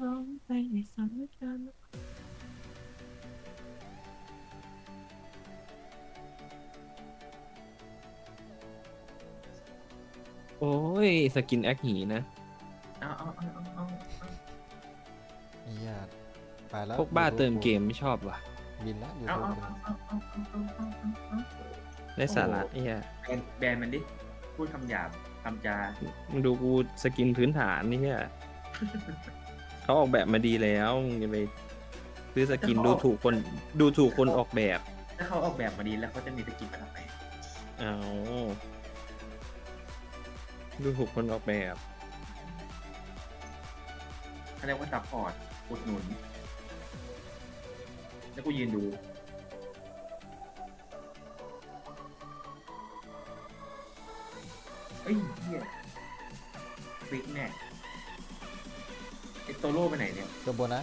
ร้องไปในสังกัดโอ้ย สกินแอคหีนะ เอาเอาเอาเอาเอาไอ้เหี้ยไปแล้วพวกบ้าเติมเกมไม่ชอบว่ะ บินแล้วอยู่เอาตรเอางเอาเอาเอาเอาเอาเอาได้สาระไอ้เหี้ยแบนแบนมันดิ พูดคำหยาบคำจา มึงดูกูสกินพื้นฐานนี่เหี้ย เขาออกแบบมาดีแล้วมึงจะไปซื้อสกินดูถูกคนดูถูกคนออกแบบถ้าเขาออกแบบมาดีแล้วเขาจะมีสกินมาทำไมเอาดูถูกคนออกแบบเขาเรียกว่าซัพพอร์ตอุดหนุน แล้วกูยืนดูเฮ้ยเฮียฟิกแน่ ไอโตโร่ไปไหนเนี่ยตัวบนนะ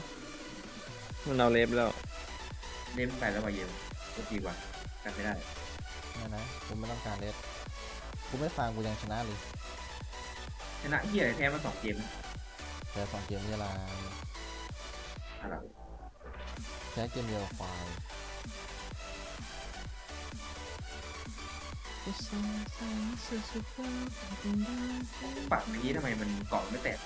มันเอาเล็บแล้ว เล่มไปแล้วมาเยลก็ดีกว่ากันไม่ได้นี่นะกูไม่ต้องการเลสกูไม่ฟังกูยังชนะเลยชนะเฮียอะไรแพ้มาสองเกมนะแพ้สองเกมเวลาอะไรแพ้เกมเดียวควายปักเมื่อกี้ทำไมมันเกาะไม่แตก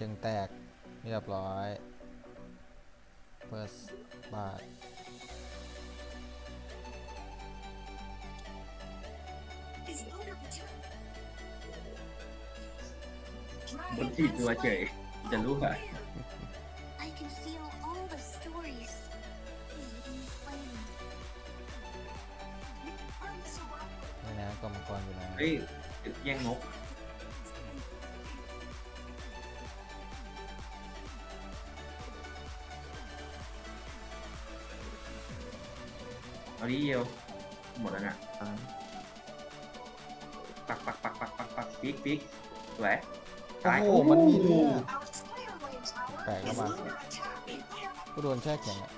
เชิงแตกเรียบร้อย first บาทบนที่ตัวเฉยจะรู้ป่ะ I can feel all the stories being explained. I'm so นี่นะกรรมกรอยู่นะเฮ้ยแย่งนก เอาดิเยวหมดแล้วน่ะปักปักปักปักปักปักปิ๊กปิ๊กสวยโอ้ตายโหมันมีเลือด Our Slayer Lane Tower แปลกแล้ว is มา under attack. กูโดนแช่แข็งอะ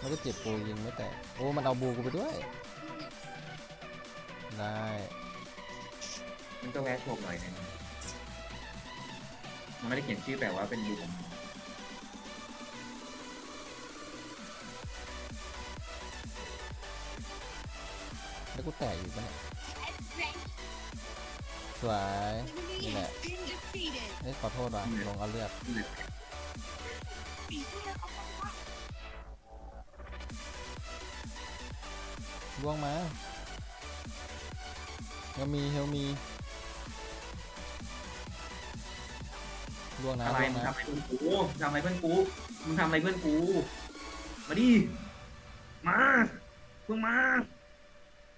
มันก็เจ็บกูยิงไม่แตก โอ้ มันเอาบูกูไปด้วย ได้ มันก็แวะโฉบหน่อยนึงมันไม่ได้เขียนชื่อแปลว่าเป็นบูมแล้ กูแตกอีกปะเนี่ยสวยนี่แหละเอ้ยขอโทษว่ะลงเอาเลือดล่วงมาเฮลมีเฮลมีล่วงนะอะไรล่วงมึงนะทำอะไรเพื่อนกูทำอะไรเพื่อนกูมึงทำอะไรเพื่อนกู มาดิ มาเพิ่งมา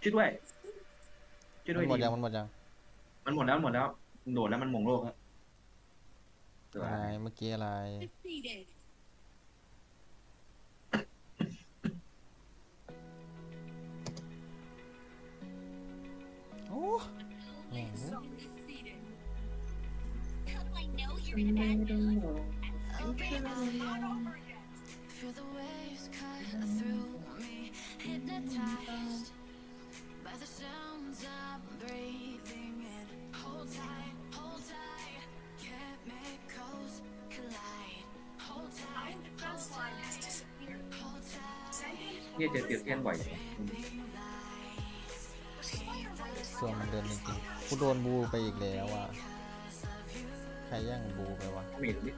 ช่วยด้วยช่วยด้มัวยนหมดดิยังมันหมดยังมันหมดแล้วหมดแล้วมึงโดดแล้วมันมงโลกแล้วสวยอะไรเมื่อกี้อะไรโอ้แม่งเอ้ย I know you're in a bad mood. I'm so bad, it's not over yet. Feel the waves cut through me, hypnotized เฮียเจอเตียวเทียนบ่อย Slayer Lane is ส่วนมันเดินจริงๆกูโดนบูไปอีกแล้วอะ ใครแย่งบูไปวะเมดดิ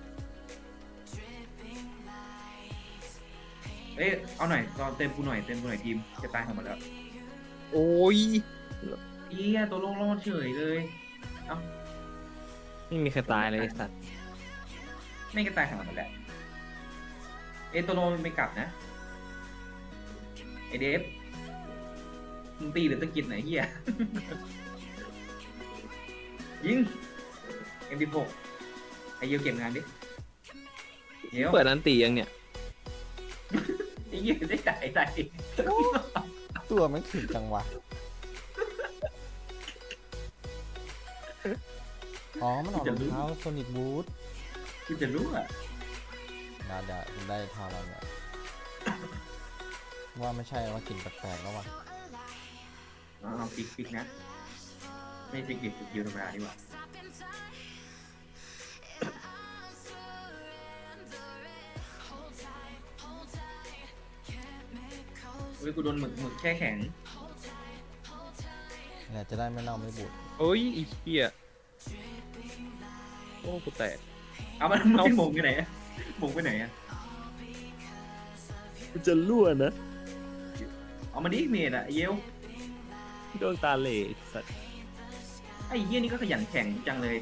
เอ้ยเอาหน่อยตอนเต็มกูหน่อยเต็มกูหน่อยทีมจะตายหมดแล้ว โอ้ยเฮียตัวโลงรอดเฉยเลย ไม่มีใครตายเลยไอ้สัตว์ไม่ก็ตายหาหมดแล้วเอยตัวโลมันไม่กลับนะไอเดฟมึงตีหรือตะกิดไหนเฮีย ยิง M16 ไอเยียวเก็บงานดิเดี๋ยวเปิดอันตียังเนี่ย ไอเยียวได้ใจใจ ตัวมันถึงจังวะ อ๋อ มันออกรองเท้าโซนิกบูทกูจะรู้อะดาดาได้เท่าเราเนี่ยว่าไม่ใช่ว่ากลิ่นแปลกๆแล้ววะเอาเอาปิกปิกนะ ไม่ใช่กิจสกิลธรรมดาดีกว่า ฮ้ยกูโดนหมึกหมึกแช่แข็งเนี่ยจะได้ไม่เน่าไม่บูดโอ้ยไอีเหี้ยโอ้กูแตก เอามันเอาไม่หมงไปไหนอะหมงไปไหนอะกูจะรั่วนะเอามาดิเมดอะไอ้เยวโดนตาเหล่สัตว์ไอ้เยี่ยนี่ก็ขยันแข่งจังเลย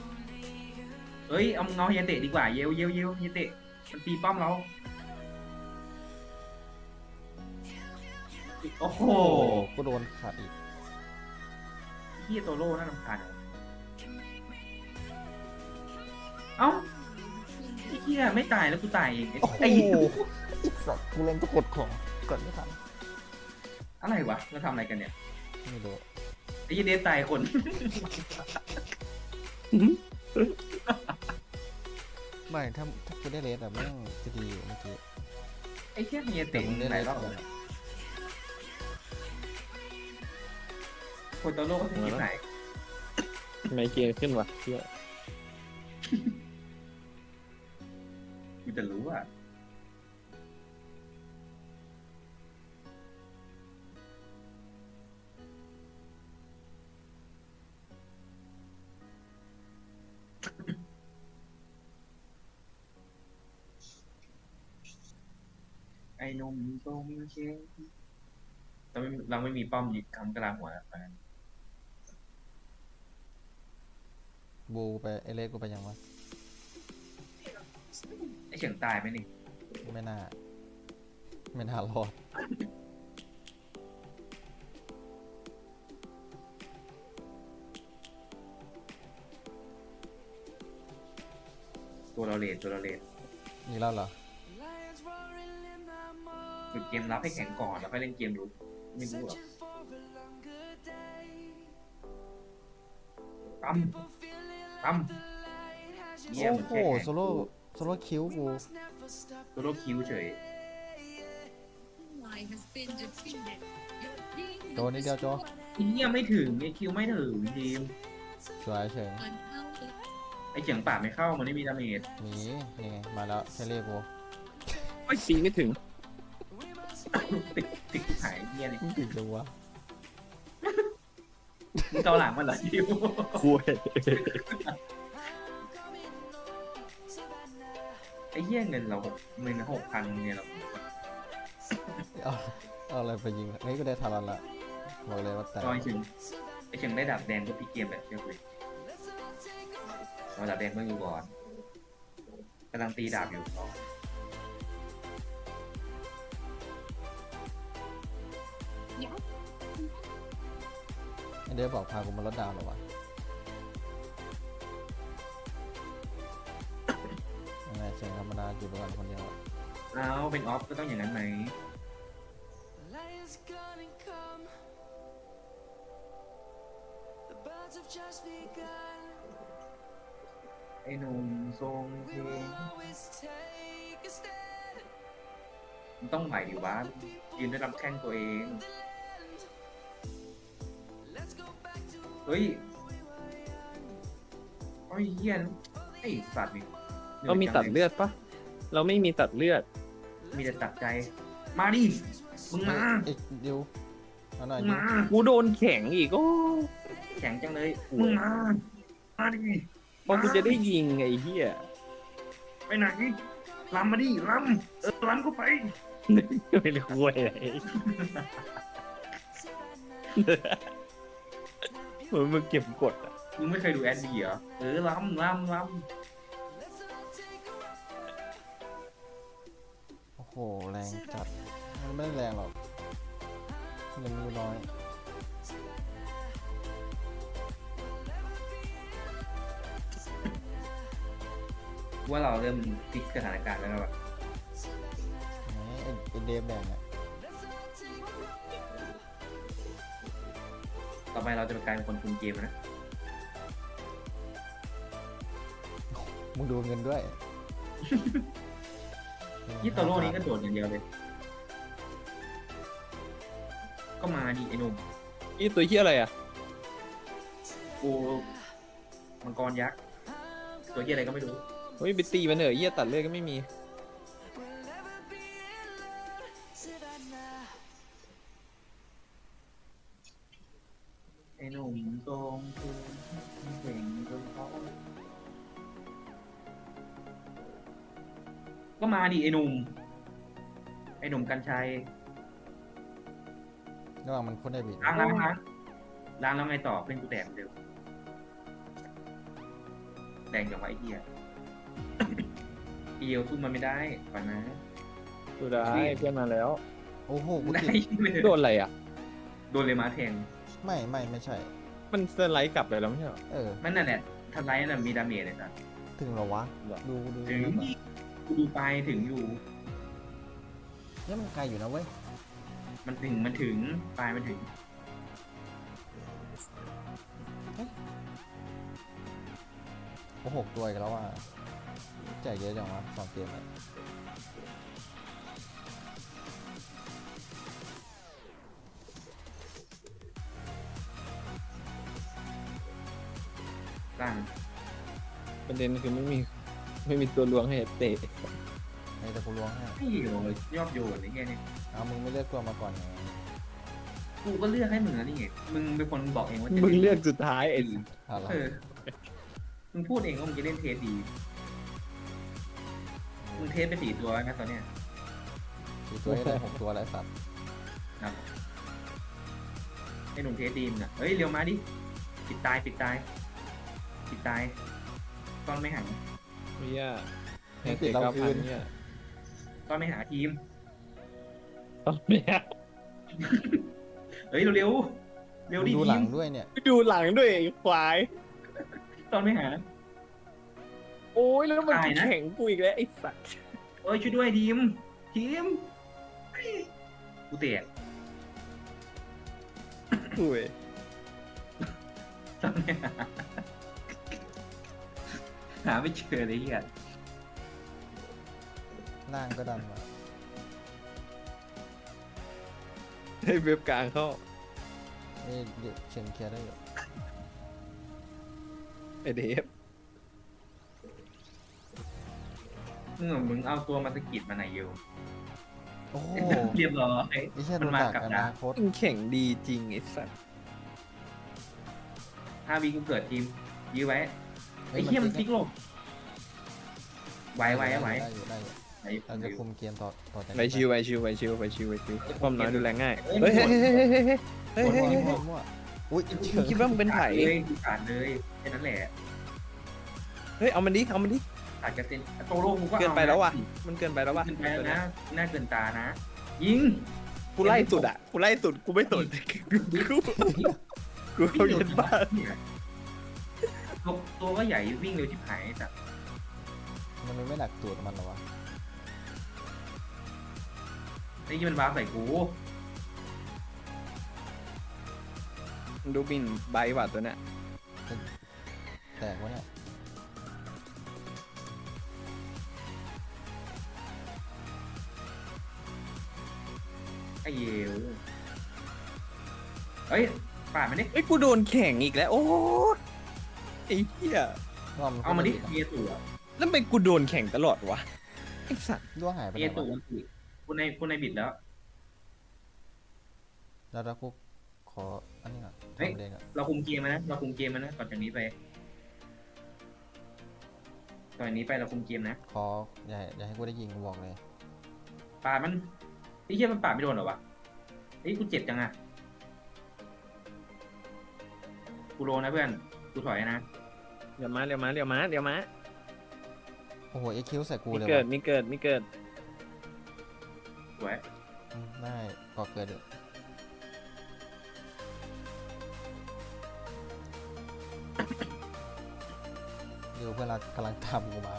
เอ้ยเอาเงาเฮียเตะดีกว่าเยวเยวเยวเฮียเตะมันตีป้อมเรา โอ้โหก็โดนขาดอีกเฮียโตโร่น่ารำคาญอะเอ้าไอ้เฮียไม่ตายแล้วกูตายเองโอ้โหไอ้เหี้ยอีสัตว์กูเล่นก็กดของกดไม่ทันอะไรวะเราทำอะไรกันเนี่ย ไม่รู้ไอ้เหี้ยเดฟตายคน ไม่ถ้าถ้ากูได้เลสแบบแม่งจะดีอยู่เมื่อกี้ ไอ้เฮียเฮียแต่เตะมึงได้หเลลายสรอบก่อแล้น คนโตโร่ก็คือที่ไหนไมเกรนขึ้นวะเหี้ยกูจะรู้อะไอ้หนมตรงเชงเราไม่เราไม่มีป้อมยึดคำกลางหัวไป บูไปไอเลสกูไปยังวะ ไอ้เฉียงตายไหมนี่ไม่น่า ไม่น่ารอด ตัวเราเลนตัวเราเลนนี่แล้วเหรอ ฝึกเกมรับให้แข็งก่อนแล้วค่อยเล่นเกมรู้ไม่รู้หรอกปั๊ม ปั๊มเยี่ยมโอ้โหโซโล่โซโล่คิวกูตัวโลคิวเฉย Ally has been defeated. Your team โดนนิดเดียวโจเยี่ยมไม่ถึงไอคิวไม่ถึงทีมสวยเฉย an ally ไอเฉียงปากไม่เข้ามันไม่มีดาเมจหนีนี่ไงมาแล้วแค่เลขกูไอ้ยตีไม่ถึงติดติดที่หายเยี่ยนี่มึงถึงจังวะ มึงเกาหลังมันเหรอคิวคุยไอเยี่ยเงินเราหกเงินหกพันเนี่ยเราเอาเอาอะไรไปยิงเฮ้ยก็ได้ทารอนละบอกเลยว่าแต่ตอนไอเฉียงไอเฉียงได้ดาบแดงก็พี่เกมแบบเชื่อเลยเอาดาบแดงเมื่ออยู่ก่อนกำลังตีดาบอยู่ เดฟบอกพากูมาลดดาวน์เหรอวะยังไงเสียงธรรมดาอยู่ด้วยกันคนเดียวอะเอาเป็นออฟก็ต้องอย่างนั้นไหม Lions gonna come. The birds have just begun. ไอ้หนุ่มทรงเพล We ง will always take a stand. มันต้องไหวดิวะยืนได้รับแข้งตัวเอง The เฮ้ยไอ้เหี้ยนไอ้สัตว์นี่เรามีตัดเลือดปะเราไม่มีตัดเลือด มีแต่ตัดใจ มาดิ มึงมา เอ้ยดิวเอาหน่อยมึงดิมา กูโดนแข็งอีกโอ้แข็งจังเลยมึงมา มาดิพอกูจะได้ยิงไอ้เหี้ยไปไหนลำมาดิลำเออลำเข้าไป ไม่รู้คุยอะไร เหมือนมึงเก็บกดอะมึงไม่เคยดูแอดดีเหรอ เออลำลำลโอ้โห แรงจัด มันไม่ได้แรงหรอกมันยังมีน้อยำว่าเราเริ่มพลิกสถานการณ์แล้วนะแบบ ไหนไอ้ไอ้เดฟแดงอะ ไปเราจะเป็นกลายเป็นคนคุมเกมนะ มึงดูเงินด้วย ยี่โตโร่นี้ก็โดดอย่างเดียวเลย ก็มาดิไอ้หนุ่มนี่ตัวเหี้ยอะไรอะมกูมังกรยักษ์ ตัวเหี้ยอะไรก็ไม่รู้ เฮ้ยไปตีมันเถอะเหี้ยตัดเลือดก็ไม่มี มาดิไอ้หนุ่ม ไอ้หนุ่มกัญชัยระหว่างมันคนได้บิดล้างล้างล้างล้างแล้วไงต่อเป็นกูแตกเหมือนเดิมแดงจังวะไอ้เหี้ยเอียวสู้มันไม่ได้ก่อนนะดูได้เพื่อนมาแล้ว โอ้โหกูได้ติดเลยโดนอะไรอะ โดนเลยมาแทงไม่ไม่ไม่ใช่ มันสไลด์กลับไปแล้วไม่ใช่เหรอ เออ มันนั่นแหละทันไลท์น่ะมีดาเมจเลยจ้ะถึงเหรอวะเหรอดูดูถึงดูแบบกู ดูไปถึงอยู่ เนี่ยมันไกลอยู่นะเว้ย มันถึงมันถึงปลายมันถึงโอ้โหกตัวอีกแล้วอะแจกเยอะจังวะสองเกมเลยล่างประเด็นคือไม่มี ไม่มีตัวลวงให้เตะไอ้แต่กูล้วงให้ไม่โยนยอบโยนไอ้เงี้ยนี่เอามึงไม่เลือกตัวมาก่อนไงกูก็เลือกให้มึงแล้วนี่ไงมึงเป็นคนบอกเองว่าจะมึงเลือกสุดท้ายไอ้ดีอะไรเออมึงพูดเองว่ามึงจะเล่นเทสดีมึงเทสไปสี่ตัวแล้วนะตอนเนี้ยสี่ตัวให้ได้หกตัวแล้วไอ้สัตว์ครับไอ้หนุ่มเทสดีมงอะเฮ้ยเร็วมาดิปิดตายปิดตายปิดตายตอนไม่หัน เฮียแฮกเตะเก้าพันเนี่ยตอนไม่หาทีมตอนเนี้ยเฮ้ยเร็วๆเร็วมึงดิดูทีหลัมงด้วยเนี่ย ดูหลังด้วยไอ้ควาย ตอนไม่หา โอ้ยแล้วมันตายนะ แข่งกูอีกแล้วไอ้สัตว์เอ้ยช่วยด้วยทีม ทีมกูเตะอุ้ยตอนไม่หา หาไม่เจอเลยเฮียล่างก็ดันมาให้เว็บกลางเข้าเอ้ยเดี๋ยวเชนเคลียร์ได้อยู่ไอเดฟมึงอะมึงเอาตัวมาสะกิดมาไหนอยอยู่โอ้โหเรียบร้อยไอ้เชี่ยมัโดนนมาดักกับอดานาคตมึงแข่งดีจริงไอ้สัตว์ห้าวีกูเกิดทีมยื้อไว้ฮ้ ไอ้เหี้ยมันติ๊ติ๊กหลบไหวไหวไหวได้อยู่ได้อยู่ไหวเราจะคุมเกมต่อต่อจากไปชิวไปชิวไปชิวไปชิวไปชิวความน้อยดูแลง่ายเฮ้เฮ้ยยเฮ้ยเฮ้ยเฮ้ยเฮ้ยเฮ้ยมั่เฮ้วยมั่วอุ้ยเจมึองคิดว่ามึงเป็นไผ่เลยขาดเลยแค่นั้นแหละเฮ้ยเอามันดิเอามันดิ ขาดกระเซ็นโตโร่กูก็เกินเอาไปแล้วว่ะ มันเกินไปแล้วว่ะเกินไปแล้วนะน่าเกินตานะ ยิงกูไล่สุดอะกูไล่สุดกูไม่สนกูกูกูเขาเย็นบ้าน ตัวตัวก็ใหญ่วิ่งเร็วชิบหายแต่มันไม่ดักตูดมันเหรอวะไอ้ยี่มันว้าร์ปใส่กูมึงดูบินใบว่ะตัวเนี้ยแตกวะเนี่ยไอ้เยวเฮ้ยปาดมันดิเอ้ยกูโดนแข่งอีกแล้ว โอ้ ไอ้เหี้ยรอบเอามาดิคนเมียตัวแล้วทำไมกูโดนแข่งตลอดวะไอ้สัตว์ด้วงหายไปเมีไหยนตัววะกูในกูในบิดแล้ว แล้วแล้วกูขออันนี้ก่อนเฮ้ย ทำเองอะเราคุมเกมมานะ เราคุมเกมมานะก่อนจากนี้ไปตอนนี้ไปเราคุมเกมนะขออย่าให้อย่าให้กูได้ยิงกูบอกเลยปาดมันไอ้เหี้ยมันปาดไม่โดนเหรอวะเฮ้ยกูเจ็บจังอะกูโลนะเพื่อน กูถอยนะ เดี๋ยวมาเดี๋ยวมาเดี๋ยวมาเดี๋ยวมา โอ้โหเอ็กคิวใส่กูมีเลยเกิดวะมีเกิดมีเกิด สวย อืมได้ก่อเกิดอยู่เดี๋ยวเพื่อนเรากำลังตามกูมา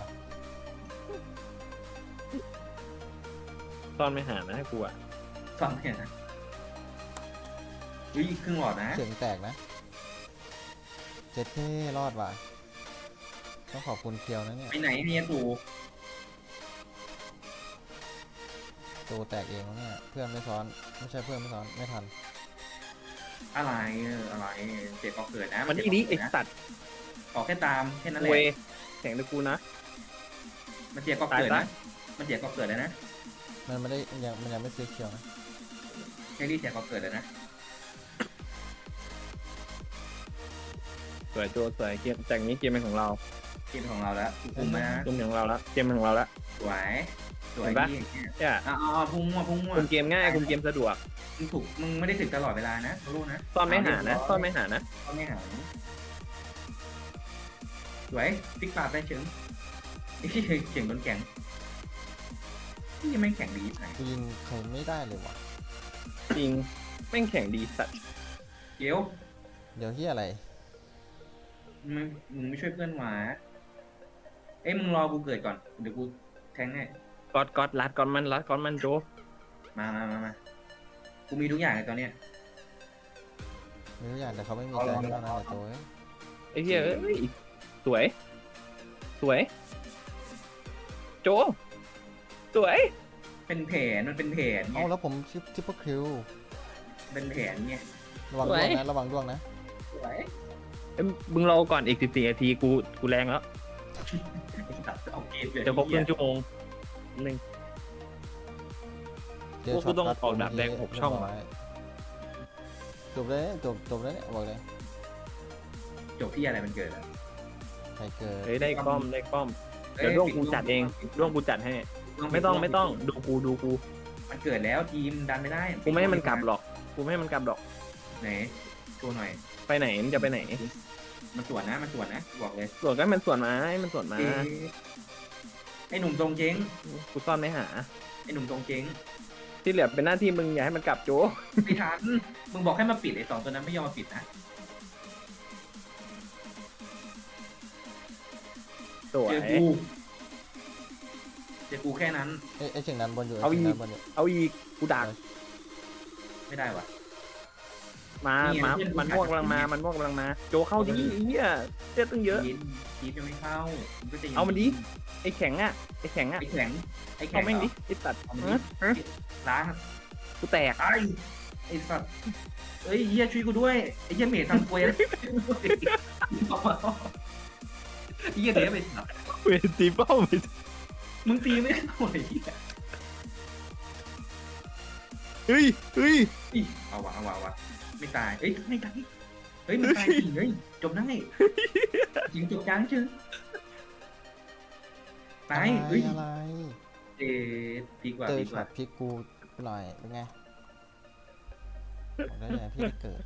ตอนไม่หานะให้กูอะ ฟังเนี่ยนะเฮ้ยครึ่งหลอดนะ เสียงแตกนะ เจ็ดเท่รอดว่ะต้องขอบคุณเคียวนะเนี่ยไปไหนเนี่ยตูตัวแตกเองแล้วเนี่ยเพื่อนไม่ซ้อน ไม่ใช่เพื่อนไม่ซ้อนไม่ทันอะไรเอออะไรเจ็บก็เกิดนะมันเจ็บนี่ก็ดิเกิไอดนะสัตว์ขอแค่ตามแค่นั้นแหละเวแข่งด้วยกูนะ มันเจ็บก็เกิดตายนะ ซะ มันเจ็บก็เกิดแล้วนะมันไม่ได้ยังมันยังไม่ซื้อเคียวนะแค่รีเจ็บก็เกิดแล้วนะ สวยตัวสวยเกมจากนี้เกมเป็นของเราเกมของเราแล้วคุมนะเกมของเราละเกมเป็นของเราละสวย สวยเห็นปะดีเนี่ยอะเอาพุ่งมั่วพุ่งมั่วคุมเกมง่ายคุมเกมสะดวกมึงถูกมึงไม่ได้ถึกตลอดเวลานะรู้นะซ่อนไม่หานะซ่อนไม่หานะซ่อนไม่หาสวยติ๊กปาดได้เชิงไอ้ที่เฉียงโดนแข็งนี่ยังไม่แข็งดีไหนกูยิงใครไม่ได้เลยว่ะจริงแม่งแข่งดีสัตว์เกียวเดี๋ยวที่อะไร มึงมึงไม่ช่วยเพื่อนหวาเอ้ยมึงรอกูเกิดก่อน เดี๋ยวกูแทงให้กอดกอดรัดกอดมันรัดกอดมันโจมามามามากูมีทุกอย่างเลยตอนเนี้ยไม่รู้อย่างแต่เขาไม่มีใจเท่านั้นแหละตัวเอ้ยไอ้เหี้ยเอ้ยสวย สวย โจสวย เป็นแผนมันเป็นแผนไงเอาแล้วผมชิปทิปเปอร์คิวเป็นแผนไงระวังสด้ววยงนะระวังด้วงนะ สวย เอ้ยมึงรอก่อนอีกสิบสี่นาทีกูกูแรงแล้วเอาเกมเลยจะครบครึ่งชั่วโมงหนึ่ง เจอพวกกูช็อตต้องรัดออกดาบแดงหกช่อง เรียบร้ยจบเลยจบจบเลยเนี่ยบอกเลยจบที่อะไรมันเกิดอะใครเกิดเฮ้ยได้ป้อมได้ป้อม เดี๋ยวร่วงกูจัดเองร่วงกูจัดให้ ไม่ต้องไม่ต้องดูกูดูกูมันเกิดแล้วทีมดันไม่ได้กูไม่ให้มันกลับหรอก กูไม่ให้มันกลับหรอก ไหนโชว์หน่อย ไปไหนมันจะไปไหนมันสวนนะ มันสวนนะ บอกเลยส่วนก็ให้มันส่วนมาให้มันส่วนมาเอ๊ะไอ้หนุ่มตรงเจ๊งกูซ่อนไม่หา ไอ้หนุ่มตรงเจ๊งที่เหลือเป็นหน้าที่มึงอย่าให้มันกลับโจไม่ทันมึงบอกให้มาปิดไอ้สองตัวนั้นไม่ยอมมาปิดนะสวย เจอกูเจอกูแค่นั้นเอ้ยไอ้เชียงนั้นบนอยู่เอาไอ้อีเชียกงนั้นบนอยู่เอาอีกกูดักไม่ได้ว่ะ มานี่ไงมาเพื่อนมันกูม่วงดักกำลังมา มันม่วงกำลังมา โจเข้าดีไอ้เหี้ยเจ็ดตั้งเยอะทีมทีมยังไม่เข้ามึงก็จะเอามันดิ ไอ้แข็งอะ ไอ้แข็งอะ ไอ้แข็งไอ้แข็เอางแม่งเหรดิอไอ้ตัดเอามันฮะดิฮะล้างกูแตก ไอ้ไอ้สัตว์เอ้ยเฮียช่วยกูด้วยไอ้เฮียเมททำกวยเฮียเดี๋ยวไปสัตว์เวทีเป้าไปมึงตีไม่เข้าไอ้เฮียเฮ้ยเฮ้ยอีเอาวะเอาวะเอาวะ ไม่ตาย เอ้ยไม่ตาย เฮ้ยมันตายจริงเฮ้ยจบได้จริงจบจังเชื่อตายอะไรเฮ้ยอะไรเอ๊ะดีกว่าเจอดีกช็อว่า ตพลิกกูหน่อยเป็นไงบอกได้ไงพี่จะเกิด